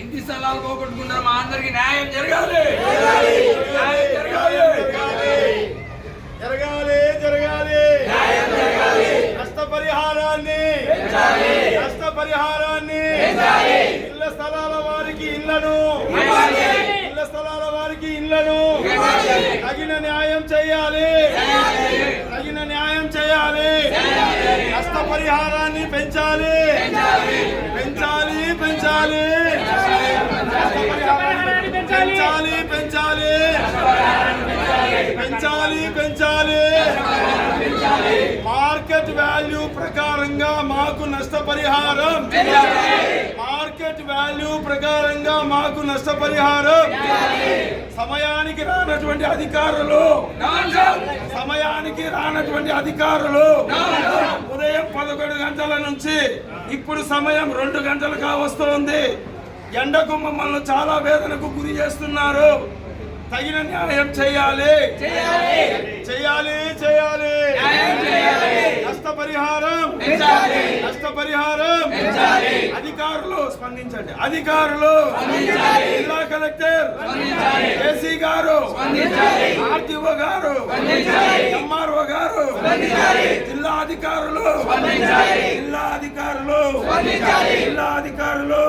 ఇంటి స్థలాలు పోగొట్టుకుంటారు మా అందరికి న్యాయం జరగాలి. న్యాయం జరగాలి. జరగాలి! జరగాలి! నష్టపరిహారాన్ని నష్టపరిహారాన్ని ఇళ్ళ స్థలాల వారికి ఇళ్ళను ఇళ్ళ స్థలాల వారికి ఇళ్ళను తగిన న్యాయం చేయాలి. తగిన న్యాయం చేయాలి. నష్టపరిహారాన్ని పెంచాలి పెంచాలి. పెంచాలి. పెంచాలి పెంచాలి. పెంచాలి పెంచాలి. మార్కెట్ వాల్యూ ప్రకారంగా మాకు నష్టపరిహారం. మార్కెట్ వాల్యూ ప్రకారంగా మాకు నష్టపరిహారం. సమయానికి రానటువంటి అధికారులు. సమయానికి రానటువంటి అధికారులు. ఉదయం పదకొండు గంటల నుంచి ఇప్పుడు సమయం రెండు గంటలు కావస్తోంది ఎండకు మమ్మల్ని చాలా వేదనకు గురి చేస్తున్నారు. తగిన న్యాయం చేయాలి. చేయాలి చేయాలి. నష్టపరిహారం. నష్టపరిహారం అధికారులు స్పందించండి. అధికారులు జిల్లా కలెక్టర్ ఏసీ గారు ఆర్టీఓ గారు ఎంఆర్ఓ గారు జిల్లా అధికారులు జిల్లా అధికారులు జిల్లా అధికారులు